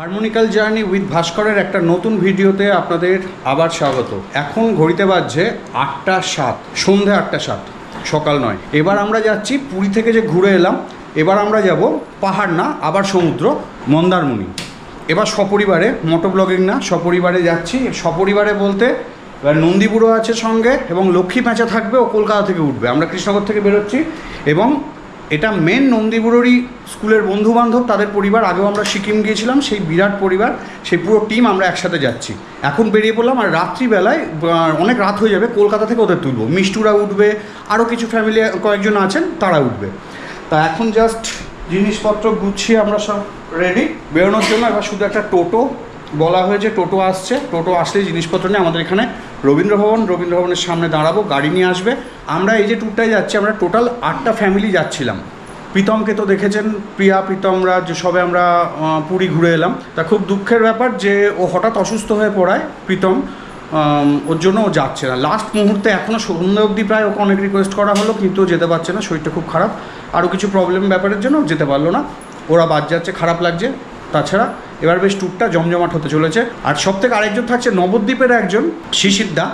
হারমোনিক্যাল journey with ভাস্করের একটা নতুন ভিডিওতে আপনাদের আবার স্বাগত। এখন ঘড়িতে বাজছে আটটা সাত, সন্ধে আটটা সাত, সকাল নয়। এবার আমরা যাচ্ছি পুরী থেকে যে ঘুরে এলাম, এবার আমরা যাব পাহাড় না, আবার সমুদ্র, মন্দারমণি। এবার সপরিবারে মোটো ব্লগিং না, সপরিবারে যাচ্ছি। সপরিবারে বলতে, এবার নন্দীপুরও আছে সঙ্গে, এবং লক্ষ্মী প্যাঁচা থাকবে ও কলকাতা থেকে উঠবে। আমরা কৃষ্ণনগর থেকে বেরোচ্ছি, এবং এটা মেন নন্দীপুরেরই স্কুলের বন্ধু বান্ধব তাদের পরিবার। আগেও আমরা সিকিম গিয়েছিলাম, সেই বিরাট পরিবার, সেই পুরো টিম আমরা একসাথে যাচ্ছি। এখন বেরিয়ে পড়লাম আর রাত্রিবেলায় অনেক রাত হয়ে যাবে, কলকাতা থেকে ওদের তুলবো। মিষ্টুরা উঠবে আরও কিছু ফ্যামিলি কয়েকজন আছেন, তারা উঠবে। তা এখন জাস্ট জিনিসপত্র গুছিয়ে আমরা সব রেডি বেরোনোর জন্য এবার শুধু একটা টোটো বলা হয়েছে, টোটো আসছে। টোটো আসলে জিনিসপত্র নিয়ে আমাদের এখানে রবীন্দ্র ভবন রবীন্দ্র ভবনের সামনে দাঁড়াবো, গাড়ি নিয়ে আসবে। আমরা এই যে ট্যুরটায় যাচ্ছি, আমরা টোটাল আটটা ফ্যামিলি যাচ্ছিলাম। প্রীতমকে তো দেখেছেন, প্রিয়া, প্রীতমরা, যে সবে আমরা পুরী ঘুরে এলাম। তা খুব দুঃখের ব্যাপার যে ও হঠাৎ অসুস্থ হয়ে পড়ায়, প্রীতম ওর জন্য ও যাচ্ছে না। লাস্ট মুহূর্তে এখনও সন্ধ্যা অবধি প্রায় ওকে অনেক রিকোয়েস্ট করা হলো, কিন্তু যেতে পারছে না, শরীরটা খুব খারাপ। আরও কিছু প্রবলেম ব্যাপারের জন্য যেতে পারল না। ওরা বাদ যাচ্ছে, খারাপ লাগছে। তাছাড়া এবার বেশ ট্যুরটা জমজমাট হতে চলেছে। আর সব থেকে আরেকজন থাকছে নবদ্বীপের একজন শিশিরদা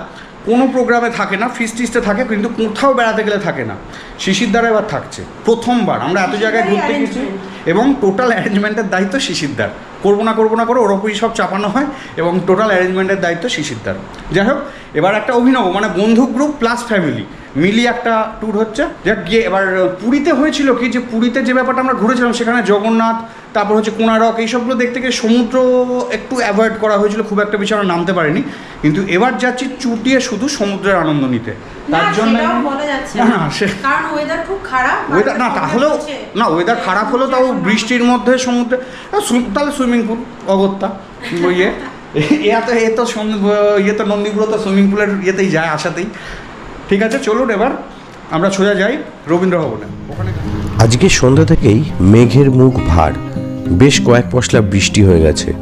কোনো প্রোগ্রামে থাকে না ফিস টিস্টে থাকে কিন্তু কোথাও বেড়াতে গেলে থাকে না। শিশিরদার এবার থাকছে প্রথমবার। আমরা এত জায়গায় ঘুরতে গেছি। এবং টোটাল অ্যারেঞ্জমেন্টের দায়িত্ব শিশিরদার করব না করব না করে ওর ওপরই সব চাপানো হয় এবং টোটাল অ্যারেঞ্জমেন্টের দায়িত্ব শিশিরদার যাই হোক এবার একটা অভিনব মানে বন্ধু গ্রুপ প্লাস ফ্যামিলি মিলিয়ে একটা ট্যুর হচ্ছে। যাক গিয়ে এবার পুরীতে হয়েছিল কি যে পুরীতে যে ব্যাপারটা আমরা ঘুরেছিলাম সেখানে জগন্নাথ তারপর হচ্ছে কোনারক এইসবগুলো দেখতে গিয়ে সমুদ্র একটু অ্যাভয়েড করা হয়েছিল খুব একটা বেশি আমরা নামতে পারিনি। কিন্তু এবার যাচ্ছি চুটিয়ে শুধু সমুদ্রের আনন্দ নিতে। তার জন্য না, না। না, সে- কারণ ওয়েদার খুব খারাপ ওয়েদার না তাহলেও না ওয়েদার খারাপ হলেও তাও বৃষ্টির মধ্যে সমুদ্রে তাহলে সুইমিং পুল, অগত্যা ইয়ে। এ তো সম- ইয়ে তো নন্দীপুর, তো সুইমিং পুলের ইয়েতেই যায় আসাতেই। ঠিক আছে, চলুন এবার, আমরা সোজা যাই রবীন্দ্র ভবনে। আজকে সন্ধ্যা থেকেই মেঘের মুখ ভার। বেশ কয়েক পশলা বৃষ্টি হয়ে গেছে।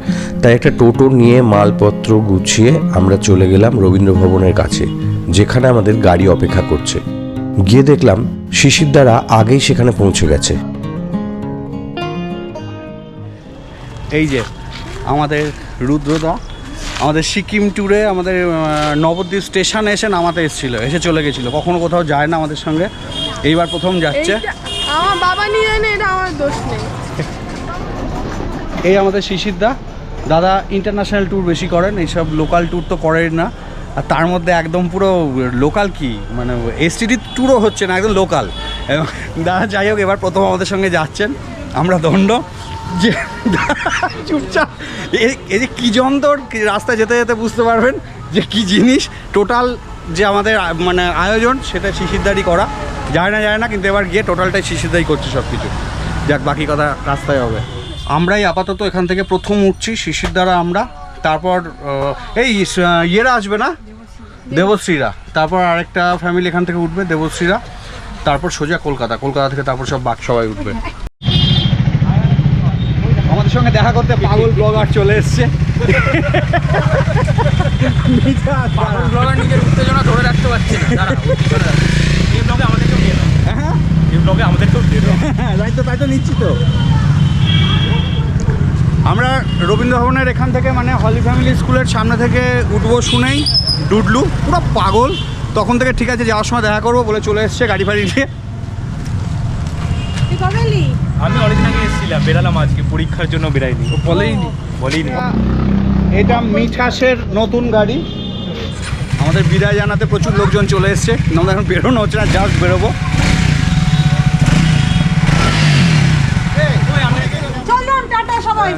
তাই একটা টোটো নিয়ে মালপত্র গুছিয়ে আমরা চলে গেলাম রবীন্দ্র ভবনের কাছে, যেখানে আমাদের গাড়ি অপেক্ষা করছে। গিয়ে দেখলাম শিশির দ্বারা আগেই সেখানে পৌঁছে গেছে। এই যে আমাদের রুদ্রদা আমাদের সিকিম ট্যুরে আমাদের নবদ্বীপ স্টেশনে এসে নামাতে এসেছিল এসে চলে গেছিল কখনো কোথাও যায় না আমাদের সঙ্গে। এইবার প্রথম যাচ্ছে। আমার বাবা নিয়ে এটা আমার দোষ নেই। এই আমাদের শিশিরদা দাদা ইন্টারন্যাশনাল ট্যুর বেশি করেন এইসব লোকাল ট্যুর তো করেন না। আর তার মধ্যে একদম পুরো লোকাল কি? মানে এসটিডি ট্যুরও হচ্ছে না একদম লোকাল দাদা যাই হোক এবার প্রথম আমাদের সঙ্গে যাচ্ছেন। আমরা দণ্ড। যে চুপচাপ। এই যে কী যন্ত্র রাস্তায় যেতে যেতে বুঝতে পারবেন যে কি জিনিস। টোটাল যে আমাদের মানে আয়োজন, সেটা শিশিরদারি করা। যায় না যায় না, কিন্তু এবার গিয়ে টোটালটাই শিশিরদারি করছে সব কিছু যাক, বাকি কথা রাস্তায় হবে। আমরাই আপাতত এখান থেকে প্রথম উঠছি শিশির দ্বারা আমরা। তারপর এই ইয়েরা আসবে না? দেবশ্রীরা। তারপর আরেকটা ফ্যামিলি এখান থেকে উঠবে, দেবশ্রীরা। তারপর সোজা কলকাতা। কলকাতা থেকে তারপর সব বাক সবাই উঠবে। সঙ্গে দেখা করতে পাগল ব্লগার চলে এসছে। ব্লগার নিজের উত্তেজনা ধরে রাখতে পারছে না। দাঁড়া, এই ব্লগে আমাদেরকেও নিয়ে হ্যাঁ এই ব্লগে আমাদেরকেও নিয়ে হ্যাঁ তাই তো তাই তো নিচ্ছি তো। আমরা রবীন্দ্র ভবনের এখান থেকে মানে হলি ফ্যামিলি স্কুলের সামনে থেকে উঠবো শুনেই ডুডলু পুরো পাগল। তখন থেকে ঠিক আছে যাওয়ার সময় দেখা করব বলে চলে এসছে গাড়ি ফাড়ি নিয়ে। আমি অনেকদিন আগে এসেছিলাম বেরালাম আজকে পরীক্ষার জন্য বেরাইনি। ও বলেইনি? বলেইনি। এটা মিঠাসের নতুন গাড়ি। আমাদের বিদায় জানাতে প্রচুর লোকজন চলে এসছে। আমাদের এখন বেরোনো হচ্ছে না জাস্ট বেরোবো। চলুন টাটা সবাই।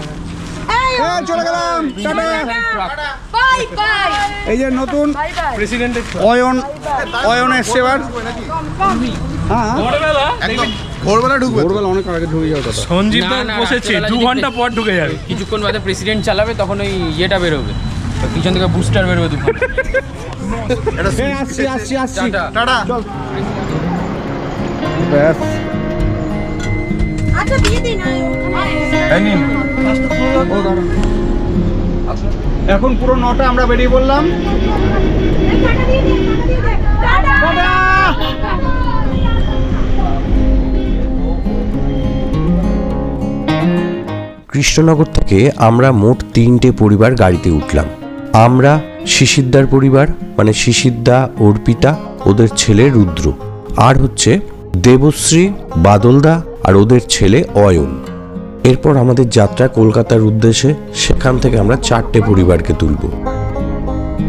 এই এই, চলে গেলাম টাটা। Bye bye. এই যে নতুন বাই অয়ন অয়ন এসছে এবার হ্যাঁ ভোরবেলা ঢুকবে ভোরবেলা অনেক আগে ঢুকে যাওয়ার কথা। সঞ্জীব দা বসেছে দু ঘণ্টা পর ঢুকে যাবে। কিছুক্ষণ বাদে প্রেসিডেন্ট চালাবে তখন ওই ইয়েটা বেরোবে। তো পিছন থেকে বুস্টার বেরোবে দুখান এই, আসছি আসছি আসছি। টাটা। ব্যাস। আচ্ছা দিয়ে দিন দাঁড়ান। এখন পুরো নটা আমরা বেরিয়ে পড়লাম। টাটা! কৃষ্ণনগর থেকে আমরা মোট তিনটে পরিবার গাড়িতে উঠলাম। আমরা, শিশিরদার পরিবার মানে শিশিরদা, অর্পিতা, ওদের ছেলে রুদ্র। আর হচ্ছে দেবশ্রী, বাদলদা আর ওদের ছেলে অয়ন। এরপর আমাদের যাত্রা কলকাতার উদ্দেশ্যে সেখান থেকে আমরা চারটে পরিবারকে তুলব।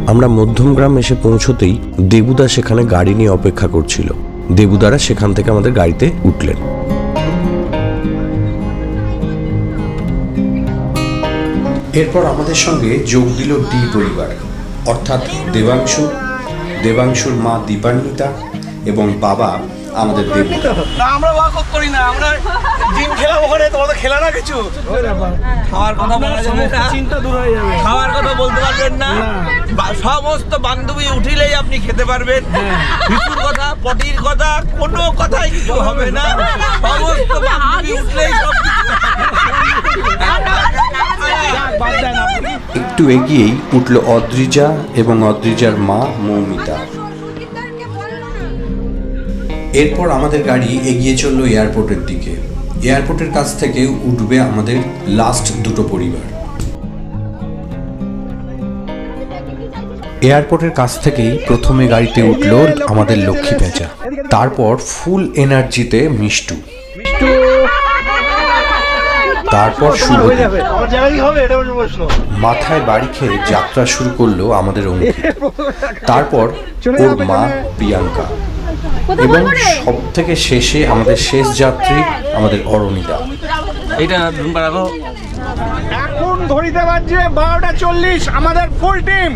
আমরা মধ্যমগ্রাম এসে পৌঁছতেই দেবুদা সেখানে গাড়ি নিয়ে অপেক্ষা করছিল। দেবুদারা সেখান থেকে আমাদের গাড়িতে উঠলেন। এরপর আমাদের সঙ্গে যোগ দিল ডি পরিবার অর্থাৎ দেবাংশু দেবাংশুর মা দীপান্বিতা এবং বাবা আমাদের দেবুদা না আমরা ওয়াকআউট করি না আমরা জিম খেলাম ওখানে তোমাদের খেলা না কিছু? খাওয়ার কথা বলা যাবে না। চিন্তা দূর হয়ে যাবে। খাওয়ার কথা বলতে পারবেন না। সমস্ত বান্ধবী উঠিলেই আপনি খেতে পারবেন। ভিশুর কথা পটির কথা কোনো কথাই কিছু হবে না। সমস্ত বান্ধবী উঠলেই সব একটু এগিয়েই উঠল অদ্রিজা এবং অদ্রিজার মা মৌমিতা। এরপর আমাদের গাড়ি এগিয়ে চলল এয়ারপোর্টের দিকে। এয়ারপোর্টের কাছ থেকে উঠবে আমাদের লাস্ট দুটো পরিবার। এয়ারপোর্টের কাছ থেকেই প্রথমে গাড়িতে উঠল আমাদের লক্ষ্মী পেঁচা তারপর ফুল এনার্জিতে মিষ্টু। তারপর শুভদীপ। প্রশ্ন। মাথায় বাড়ি খেয়ে যাত্রা শুরু করল আমাদের অঙ্কিত। তারপর ওর মা প্রিয়াঙ্কা। এবং সব থেকে শেষে আমাদের শেষ যাত্রী আমাদের এইটা রুমটা রাখো এখন ঘড়িতে বাজছে বারোটা চল্লিশ আমাদের ফুল টিম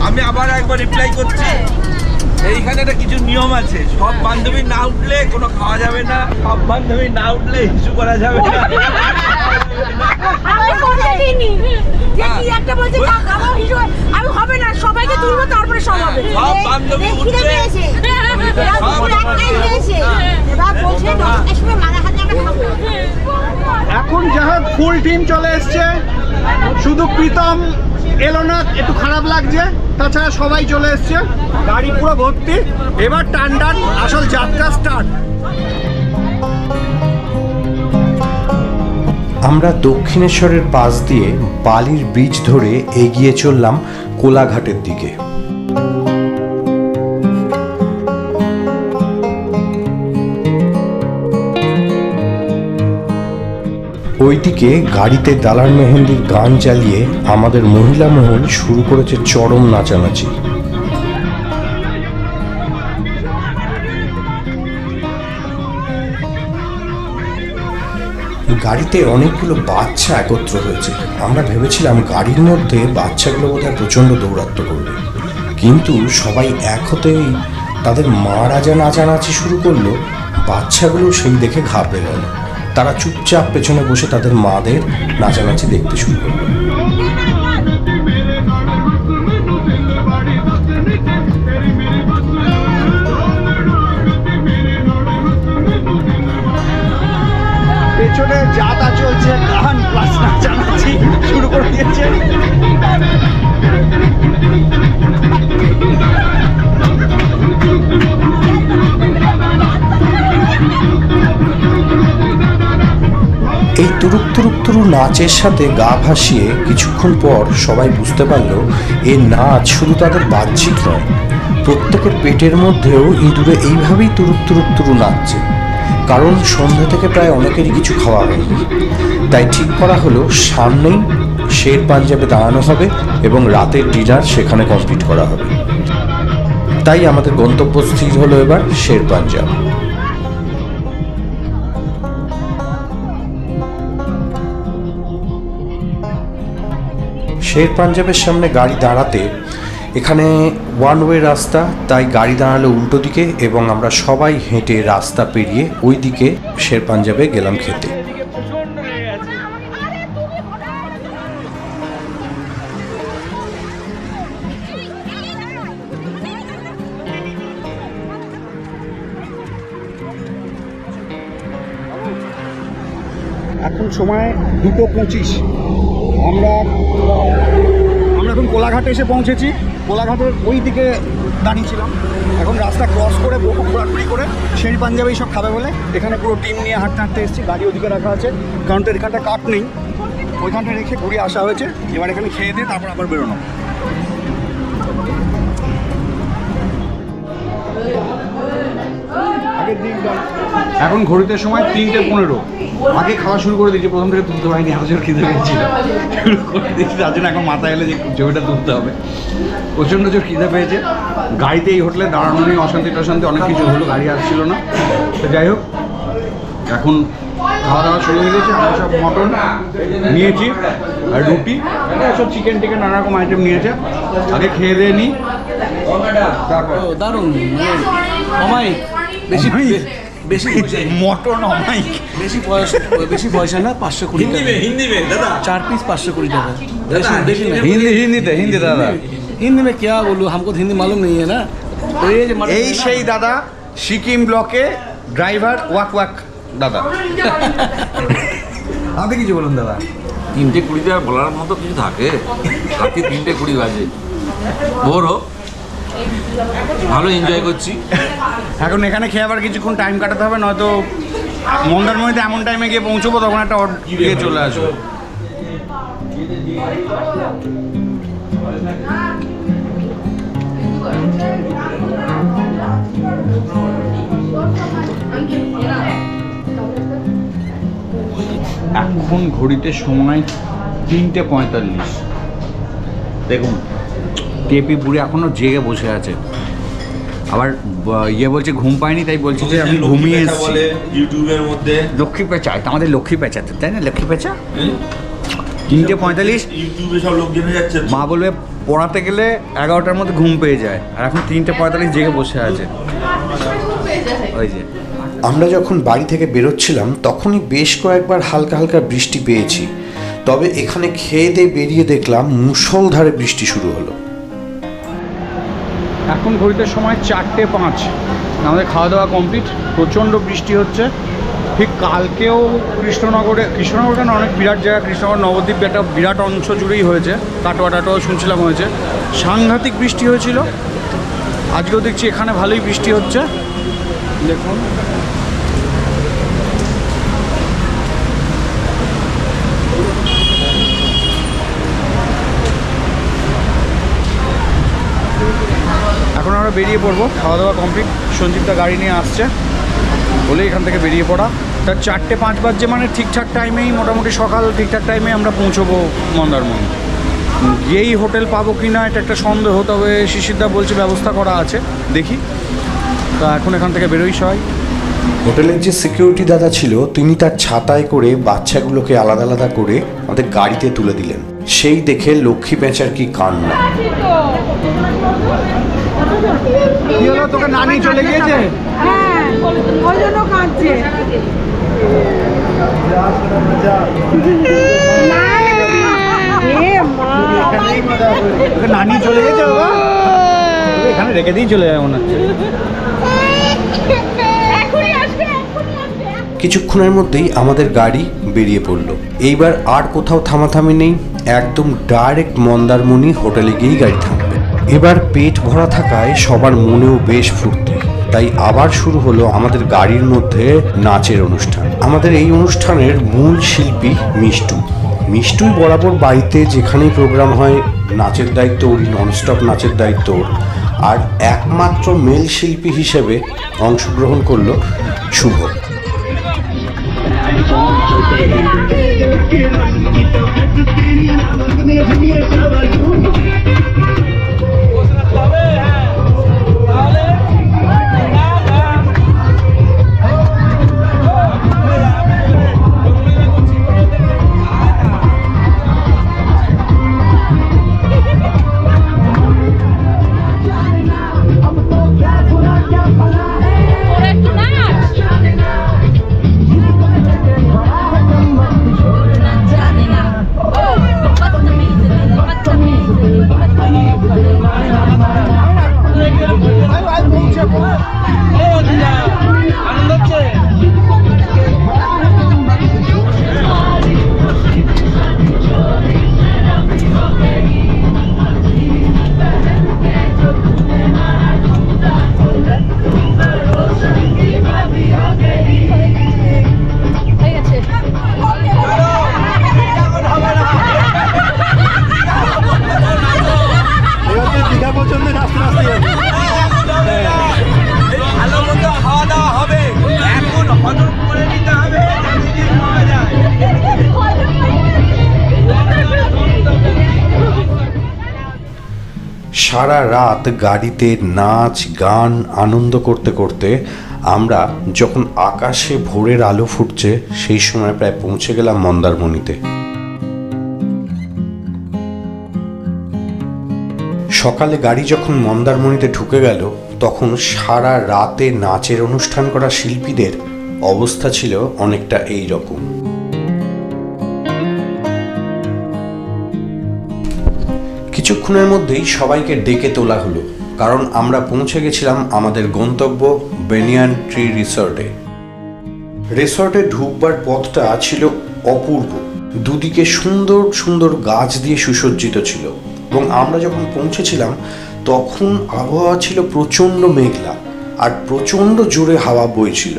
আমি আবার একবার রিপ্লাই করছি। এইখানে একটা কিছু নিয়ম আছে সব বান্ধবী না উঠলে কোনো খাওয়া যাবে না সব বান্ধবী না উঠলে ইস্যু করা যাবে না। আমি কোনটা দিইনি যে কি একটা বলছে তা খাব হিসেবে আমি হবে না সবাইকে তুলবো তারপরে সব হবে। সব বান্ধবী এই উঠবে। খিদে পেয়েছে। রাতপুর একটাই হয়েছে এবার বলছে দশটার সময় মারা হাতে আমরা খাব। এখন যাহা ফুল টিম চলে এসছে। শুধু প্রীতম এলো না একটু খারাপ লাগছে। তাছাড়া সবাই চলে এসছে। গাড়ি পুরো ভর্তি। এবার টান টান আসল যাত্রা স্টার্ট আমরা দক্ষিণেশ্বরের পাশ দিয়ে বালির বীজ ধরে এগিয়ে চললাম কোলাঘাটের দিকে। ওইদিকে গাড়িতে দালার মেহেন্দির গান চালিয়ে আমাদের মহিলা মহল শুরু করেছে চরম নাচানাচি। গাড়িতে অনেকগুলো বাচ্চা একত্র হয়েছে। আমরা ভেবেছিলাম গাড়ির মধ্যে বাচ্চাগুলো বোধহয় প্রচণ্ড দৌরাত্ম করবে। কিন্তু সবাই এক হতেই তাদের মারা যা নাচানাচি শুরু করল, বাচ্চাগুলো সেই দেখে ঘাবড়ে গেল। তারা চুপচাপ পেছনে বসে তাদের মাদের নাচানাচি দেখতে শুরু করল। শুরু করে দিয়েছে। এই তুরুক তুরুক তুরু নাচের সাথে গা ভাসিয়ে কিছুক্ষণ পর সবাই বুঝতে পারল, এ নাচ শুধু তাদের বাহ্যিক নয়, প্রত্যেকের পেটের মধ্যেও ইঁদুরে এইভাবেই তুরুক তুরুক তুরু নাচছে। কারণ সন্ধ্যা থেকে প্রায় অনেকেরই কিছু খাওয়া হয়নি। তাই ঠিক করা হলো, সামনেই শের পাঞ্জাবে দাঁড়ানো হবে এবং রাতের ডিনার সেখানে কমপ্লিট করা হবে। তাই আমাদের গন্তব্য স্থির হলো এবার শের পাঞ্জাব। শের পাঞ্জাবের সামনে গাড়ি দাঁড়াতে এখানে ওয়ান ওয়ে রাস্তা, তাই গাড়ি দাঁড়াল উল্টো দিকে এবং আমরা সবাই হেঁটে রাস্তা পেরিয়ে ওই দিকে শের পাঞ্জাবে গেলাম খেতে। সময় দুটো পঁচিশ। আমরা আমরা এখন কোলাঘাটে এসে পৌঁছেছি। কোলাঘাটের ওই দিকে দাঁড়িয়েছিলাম। এখন রাস্তা ক্রস করে বহু ঘোরাঘুরি করে সেই পাঞ্জাবেই সব খাবে বলে এখানে পুরো টিম নিয়ে হাঁটতে হাঁটতে এসেছি। গাড়ি ওদিকে রাখা আছে। কারণ তো এখানটা কাট নেই। ওইখানটা রেখে ঘুরে আসা হয়েছে। এবার এখানে খেয়ে দিয়ে তারপর আবার বেরোনো। এখন ঘড়িতে সময় তিনটে পনেরো। আগে খাওয়া শুরু করে দিয়েছি প্রথম থেকে তুলতে পারিনি এত জোর খিদে পেয়েছিল। শুরু করে দিয়েছি তার জন্য এখন মাথায় এলে যে জমিটা তুলতে হবে। প্রচণ্ড জোর খিদে পেয়েছে। গাড়িতে এই হোটেলে দাঁড়ানো নেই অশান্তি টশান্তি অনেক কিছু হলো গাড়ি আসছিল না। তো যাই হোক এখন খাওয়া দাওয়া শুরু হয়ে গেছে আমরা সব মটন নিয়েছি আর রুটি সব চিকেন টিকেন নানা রকম আইটেম নিয়েছে। আগে খেয়ে দিয়ে নিই তারপর দারুণ অমায়িক বেশি বেশি মটন অমাইক বেশি পয়সা বেশি পয়সা না পাঁচশো কুড়ি হিন্দি মে হিন্দি মে দাদা চার पीस पाँच कुड़ी टाका बेशी बेशी नहीं হিন্দি হিন্দিতে হিন্দি দাদা हिंदी में क्या बोलूँ हमको तो हिंदी मालूम नहीं है ना तो ये जो मटन এই है ना, সেই দাদা সিকিম ব্লকে ড্রাইভার ওয়াক ওয়াক দাদা আপনি কিছু বলুন দাদা তিনটে কুড়িতে আর বলার মতো কিছু থাকে রাত্রি তিনটে কুড়ি বাজে ভোর হোক ভালো এনজয় করছি। এখন এখানে খেয়ে আবার কিছুক্ষণ টাইম কাটাতে হবে নয়তো মন্দারমণিতে এমন টাইমে গিয়ে পৌঁছবো তখন একটা অড গিয়ে চলে আসব। এখন ঘড়িতে সময় তিনটে পঁয়তাল্লিশ। দেখুন টেপি বুড়ি এখনও জেগে বসে আছে। আবার ইয়ে বলছে ঘুম পাইনি তাই বলছে যে আমি ঘুমিয়ে এসেছি। ইউটিউবের মধ্যে। লক্ষ্মী পেঁচা এটা আমাদের লক্ষ্মী পেঁচা তো, তাই না? লক্ষ্মী পেঁচা? তিনটে পঁয়তাল্লিশ। ইউটিউবে সব লোক জেনে যাচ্ছে। মা বলবে পড়াতে গেলে এগারোটার মধ্যে ঘুম পেয়ে যায়। আর এখন তিনটে পঁয়তাল্লিশ জেগে বসে আছে। ওই যে। আমরা যখন বাড়ি থেকে বেরোচ্ছিলাম তখনই বেশ কয়েকবার হালকা হালকা বৃষ্টি পেয়েছি। তবে এখানে খেয়ে দিয়ে বেরিয়ে দেখলাম মুষলধারে বৃষ্টি শুরু হলো। এখন ঘড়িতে সময় চারটে পাঁচ। আমাদের খাওয়া দাওয়া কমপ্লিট প্রচণ্ড বৃষ্টি হচ্ছে। ঠিক কালকেও কৃষ্ণনগরে কৃষ্ণনগরটা না অনেক বিরাট জায়গা। কৃষ্ণনগর, নবদ্বীপ একটা বিরাট অংশ জুড়েই হয়েছে। কাটোয়া টাটোয়া শুনছিলাম হয়েছে। সাংঘাতিক বৃষ্টি হয়েছিল। আজকেও দেখছি এখানে ভালোই বৃষ্টি হচ্ছে। দেখুন এখন আমরা বেরিয়ে পড়ব খাওয়া দাওয়া কমপ্লিট সঞ্জীবদা গাড়ি নিয়ে আসছে। বলে এখান থেকে বেরিয়ে পড়া। তার চারটে পাঁচ বাজছে মানে ঠিকঠাক টাইমেই মোটামুটি সকাল ঠিকঠাক টাইমে আমরা পৌঁছবো মন্দারমণি। গিয়েই হোটেল পাবো কি না, এটা একটা সন্দেহ, তবে শিশিরদা বলছে ব্যবস্থা করা আছে, দেখি। তা এখন এখান থেকে বেরোই সবাই। হোটেলের যে সিকিউরিটি দাদা ছিল, তিনি তার ছাতায় করে বাচ্চাগুলোকে আলাদা আলাদা করে আমাদের গাড়িতে তুলে দিলেন। সেই দেখে লক্ষ্মী পেঁচার কি কান্না। কি হলো তোকে নানি চলে গিয়েছে? হ্যাঁ ওই জন্য কাঁদছে। নানি চলে গেছে বাবা? এখানে রেখে দিয়ে চলে যায় মনে হচ্ছে। কিছুক্ষণের মধ্যেই আমাদের গাড়ি বেরিয়ে পড়ল। এইবার আর কোথাও থামাথামি নেই একদম ডাইরেক্ট মন্দারমণি হোটেলে গিয়েই গাড়ি থামবে এবার পেট ভরা থাকায় সবার মনেও বেশ ফুর্তি। তাই আবার শুরু হলো আমাদের গাড়ির মধ্যে নাচের অনুষ্ঠান। আমাদের এই অনুষ্ঠানের মূল শিল্পী মিষ্টু। মিষ্টুই বরাবর বাড়িতে যেখানেই প্রোগ্রাম হয়, নাচের দায়িত্ব ওরই ননস্টপ নাচের দায়িত্ব ওর। আর একমাত্র মেল শিল্পী হিসেবে অংশগ্রহণ করল শুভ। ওরা রাত গাড়িতে নাচ, গান আনন্দ করতে করতে আমরা যখন আকাশে ভোরের আলো ফুটছে, সেই সময় প্রায় পৌঁছে গেলাম মন্দারমণিতে। সকালে গাড়ি যখন মন্দারমণিতে ঢুকে গেল, তখন সারা রাতে নাচের অনুষ্ঠান করা শিল্পীদের অবস্থা ছিল অনেকটা এই রকম কিছুক্ষণের মধ্যেই সবাইকে ডেকে তোলা হলো, কারণ আমরা পৌঁছে গেছিলাম আমাদের গন্তব্য বেনিয়ান ট্রি রিসর্টে। রিসর্টে ঢুকবার পথটা ছিল অপূর্ব। দুদিকে সুন্দর সুন্দর গাছ দিয়ে সুসজ্জিত ছিল, এবং আমরা যখন পৌঁছেছিলাম, তখন আবহাওয়া ছিল প্রচণ্ড মেঘলা, আর প্রচণ্ড জোরে হাওয়া বইছিল।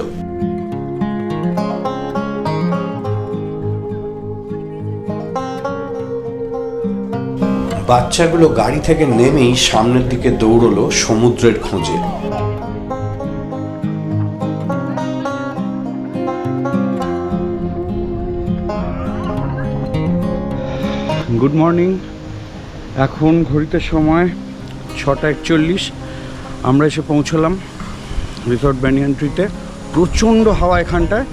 বাচ্চাগুলো গাড়ি থেকে নেমেই সামনের দিকে দৌড়লো সমুদ্রের খোঁজে। গুড মর্নিং এখন ঘড়িতে সময় ছটা একচল্লিশ। আমরা এসে পৌঁছলাম রিসর্ট ব্যানিয়ান ট্রিতে প্রচণ্ড হাওয়া এখানটায়।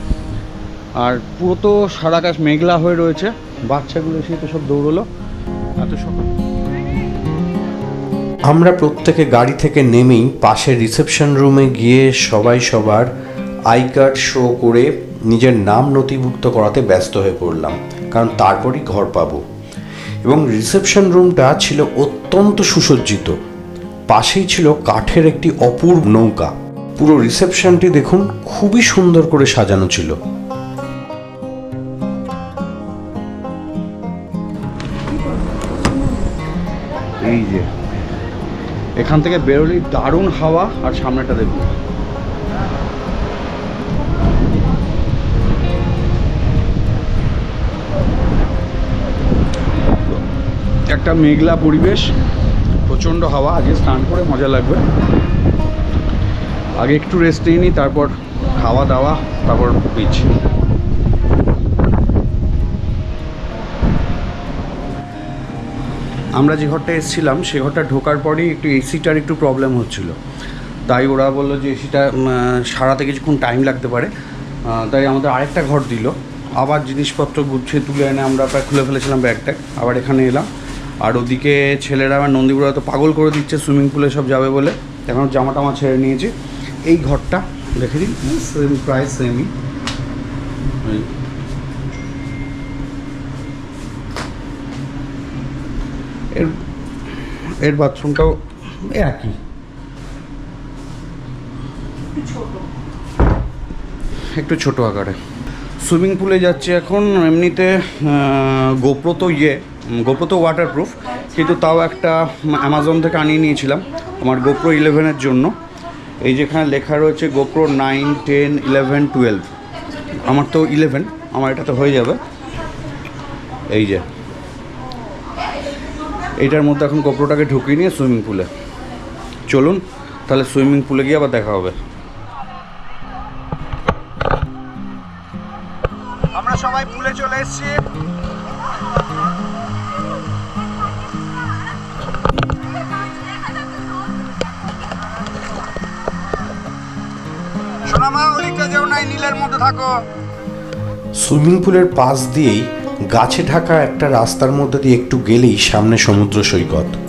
আর পুরো তো সারা আকাশ মেঘলা হয়ে রয়েছে। বাচ্চাগুলো এসে তো সব দৌড়লো। এত সকাল। আমরা প্রত্যেকে গাড়ি থেকে নেমেই পাশের রিসেপশন রুমে গিয়ে সবাই সবার আই কার্ড শো করে নিজের নাম নথিভুক্ত করাতে ব্যস্ত হয়ে পড়লাম, কারণ তারপরই ঘর পাবো। এবং রিসেপশন রুমটা ছিল অত্যন্ত সুসজ্জিত। পাশেই ছিল কাঠের একটি অপূর্ব নৌকা। পুরো রিসেপশনটি দেখুন খুবই সুন্দর করে সাজানো ছিল। এই যে। এখান থেকে বেরোলেই দারুণ হাওয়া আর সামনেটা দেখুন। একটা মেঘলা পরিবেশ, প্রচণ্ড হাওয়া, আগে স্নান করে মজা লাগবে। আগে একটু রেস্ট নিয়ে নিই তারপর খাওয়া দাওয়া, তারপর বিচ আমরা যে ঘরটা এসেছিলাম, সে ঘরটা ঢোকার পরেই একটু এসিটার একটু প্রবলেম হচ্ছিল। তাই ওরা বলল যে এসিটা সারাতে কিছুক্ষণ টাইম লাগতে পারে। তাই আমাদের আরেকটা ঘর দিল। আবার জিনিসপত্র গুছিয়ে তুলে এনে আমরা প্রায় খুলে ফেলেছিলাম ব্যাগটা। আবার এখানে এলাম। আর ওদিকে ছেলেরা আমার নন্দীপুরা তো পাগল করে দিচ্ছে সুইমিং পুলে সব যাবে বলে। এখন জামা টামা ছেড়ে নিয়েছি। এই ঘরটা, দেখে দিন সেম প্রায় সেমই এর বাথরুমটাও একই। একটু ছোট আকারে। সুইমিং পুলে যাচ্ছে এখন, এমনিতে গোপ্রো তো ইয়ে গোপ্রো তো ওয়াটারপ্রুফ কিন্তু তাও একটা অ্যামাজন থেকে আনিয়ে নিয়েছিলাম, আমার গোপ্রো ইলেভেনের জন্য। এই যেখানে লেখা রয়েছে GoPro nine ten eleven twelve আমার তো ইলেভেন আমার এটা তো হয়ে যাবে। এই যে। এইটার মধ্যে এখন গোপ্রোটাকে ঢুকিয়ে নিয়ে সুইমিং পুলে। চলুন তাহলে সুইমিং পুলে গিয়ে আবার দেখা হবে। আমরা সবাই পুলে চলে এসেছি। সোনামা ওদিকটা যেও নাই নীলের মধ্যে থাকো। সুইমিং পুলের পাশ দিয়েই গাছে ঢাকা একটা রাস্তার মধ্যে দিয়ে একটু গেলেই সামনে সমুদ্র সৈকত।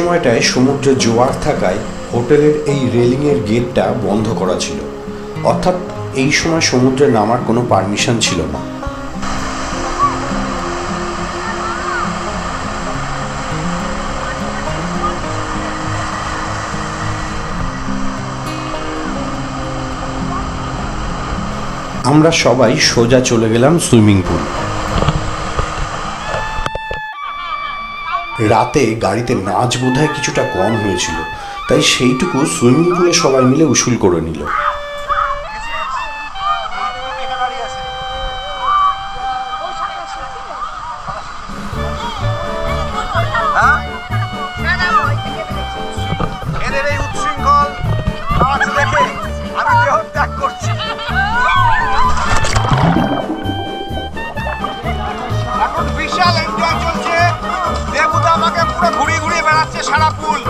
সময়টায় সমুদ্রে জোয়ার থাকায় হোটেলের এই রেলিংয়ের গেটটা বন্ধ করা ছিল। অর্থাৎ এই সময় সমুদ্রে নামার কোনো পারমিশন ছিল না। আমরা সবাই সোজা চলে গেলাম সুইমিং পুল। রাতে গাড়িতে নাচ বোধহয় কিছুটা কম হয়েছিল, তাই সেইটুকু সুইমিং পুলে সবাই মিলে উসুল করে নিল। এখন বিশাল এনজয় চলছে। আমাকে পুরো ঘুরিয়ে ঘুরিয়ে বেড়াচ্ছে সারা পুল।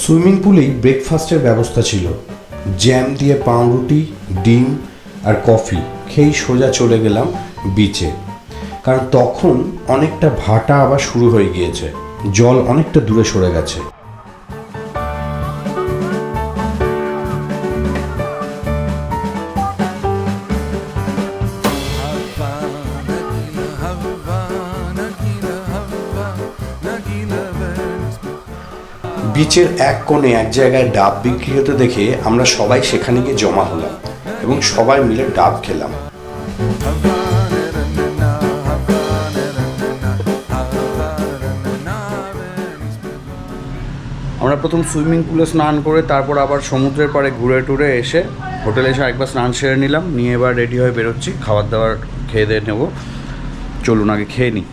সুইমিং পুলেই ব্রেকফাস্টের ব্যবস্থা ছিল। জ্যাম দিয়ে পাউরুটি, ডিম আর কফি খেয়েই সোজা চলে গেলাম বিচে কারণ তখন অনেকটা ভাটা আবার শুরু হয়ে গিয়েছে। জল অনেকটা দূরে সরে গেছে। বিচের এক কোণে এক জায়গায় ডাব বিক্রি হতে দেখে আমরা সবাই সেখানে গিয়ে জমা হলাম এবং সবাই মিলে ডাব খেলাম। আমরা প্রথম সুইমিং পুলে স্নান করে তারপর আবার সমুদ্রের পাড়ে ঘুরে টুরে এসে হোটেলে এসে একবার স্নান সেরে নিলাম। নিয়ে এবার রেডি হয়ে বেরোচ্ছি। খাবার দাবার খেয়ে দিয়ে নেব। চলুন আগে খেয়ে নিই।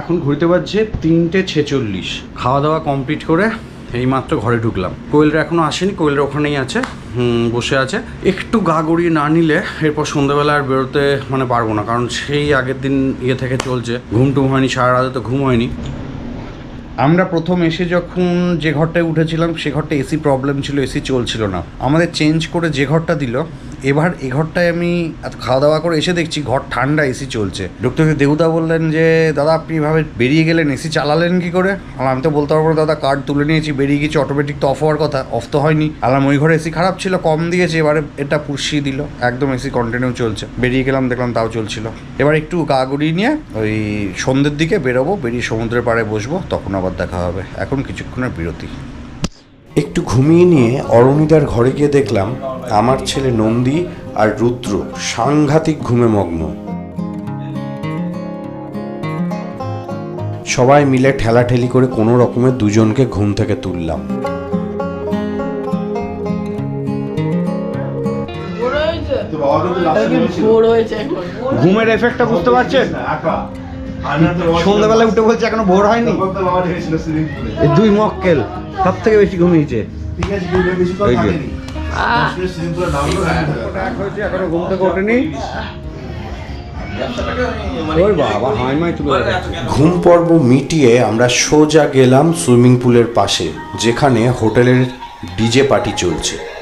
এখন ঘুরতে পারছে তিনটে ছেচল্লিশ। খাওয়া দাওয়া কমপ্লিট করে এই মাত্র ঘরে ঢুকলাম। কোয়েলরা এখনও আসেনি, কোয়েলরা ওখানেই আছে বসে আছে। একটু গা গড়িয়ে না নিলে এরপর সন্ধ্যাবেলা আর বেরোতে মানে পারব না, কারণ সেই আগের দিন ইয়ে থেকে চলছে। ঘুম টুম হয়নি, সারা রাতে তো ঘুম হয়নি। আমরা প্রথম এসে যখন যে ঘরটায় উঠেছিলাম, সে ঘরটা এসি প্রবলেম ছিল, এসি চলছিল না। আমাদের চেঞ্জ করে যে ঘরটা দিল এবার এ ঘরটায় আমি খাওয়া দাওয়া করে এসে দেখছি ঘর ঠান্ডা এসি চলছে। ঢুকতে দেবুদা বললেন যে দাদা আপনি এভাবে বেরিয়ে গেলেন এসি চালালেন কি করে? আমি তো বলতে পারব না, দাদা কার্ড তুলে নিয়েছি বেরিয়ে গেছি অটোমেটিক তো অফ হওয়ার কথা অফ তো হয়নি। আলাম ওই ঘরে এসি খারাপ ছিল কম দিয়েছে। এবারে এটা পুষিয়ে দিল একদম এসি কন্টিনিউ চলছে। বেরিয়ে গেলাম দেখলাম তাও চলছিল। এবার একটু গা গড়িয়ে নিয়ে ওই সন্ধ্যের দিকে বেরোবো বেরিয়ে সমুদ্রের পাড়ে বসবো তখন আবার দেখা হবে। এখন কিছুক্ষণের বিরতি। একটু ঘুমিয়ে নিয়ে অরণিদার ঘরে গিয়ে দেখলাম আমার ছেলে নন্দী আর রুদ্র সাংঘাতিক ঘুমে মগ্ন। সবাই মিলে ঠেলাঠেলি করে কোনো রকমে দুজনকে ঘুম থেকে তুললাম। ঘুমের এফেক্টটা বুঝতে পারছেন? সন্ধ্যাবেলা উঠে বলছে এখনও ভোর হয়নি? এই দুই মক্কেল। সব থেকে বেশি ঘুমিয়েছে। এই যে। এখনও ঘুম থেকে ওঠেনি। ওই বাবা হাই মাই তুলে যাচ্ছে। ঘুম পর্ব মিটিয়ে আমরা সোজা গেলাম সুইমিং পুলের পাশে যেখানে হোটেলের ডিজে পার্টি চলছে।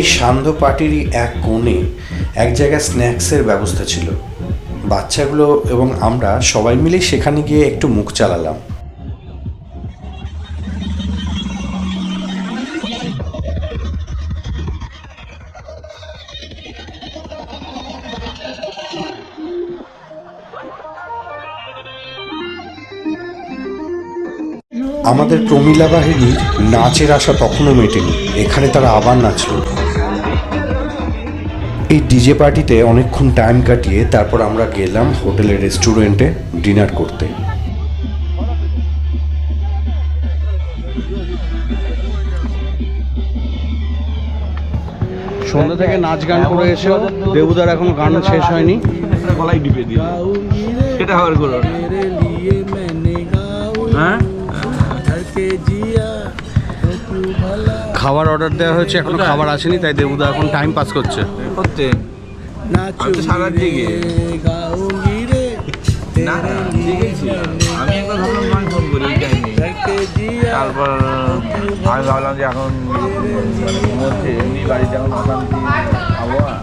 এই সান্ধ্য পার্টিরই এক কোণে এক জায়গায় স্ন্যাক্সের ব্যবস্থা ছিল। বাচ্চাগুলো এবং আমরা সবাই মিলে সেখানে গিয়ে একটু মুখ চালালাম। আমাদের প্রমীলা বাহিনীর নাচের আশা তখনও মেটেনি। এখানে তারা আবার নাচল। এই ডিজে পার্টিতে অনেকক্ষণ টাইম কাটিয়ে তারপর আমরা গেলাম হোটেলের রেস্টুরেন্টে ডিনার করতে। সন্ধ্যা থেকে নাচ গান করে এসেও দেবুদার এখন গান শেষ হয়নি। গলায় ডিপে দিয়ে সেটা আবার করো। হ্যাঁ? খাবার অর্ডার দেওয়া হয়েছে এখনও খাবার আসেনি তাই দেবুদা এখন টাইম পাস করছে। করতে দিকে না না আমি একবার ভাবলাম ফোন করি এই টাইমে তারপর আমি ভাবলাম যে এখন ঘুমোচ্ছে এমনি বাড়িতে এখন অশান্তি আবহাওয়া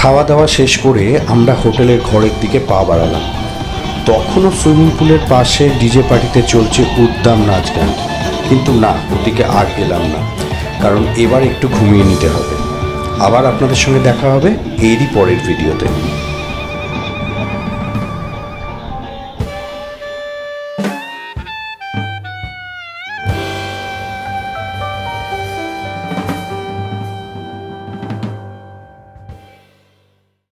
খাওয়া দাওয়া শেষ করে আমরা হোটেলের ঘরের দিকে পা বাড়ালাম। তখনও সুইমিং পুলের পাশে ডিজে পার্টিতে চলছে উদ্দাম নাচ গান কিন্তু না, ওদিকে আর গেলাম না। কারণ এবার একটু ঘুমিয়ে নিতে হবে। আবার আপনাদের সঙ্গে দেখা হবে এরই পরের ভিডিওতে।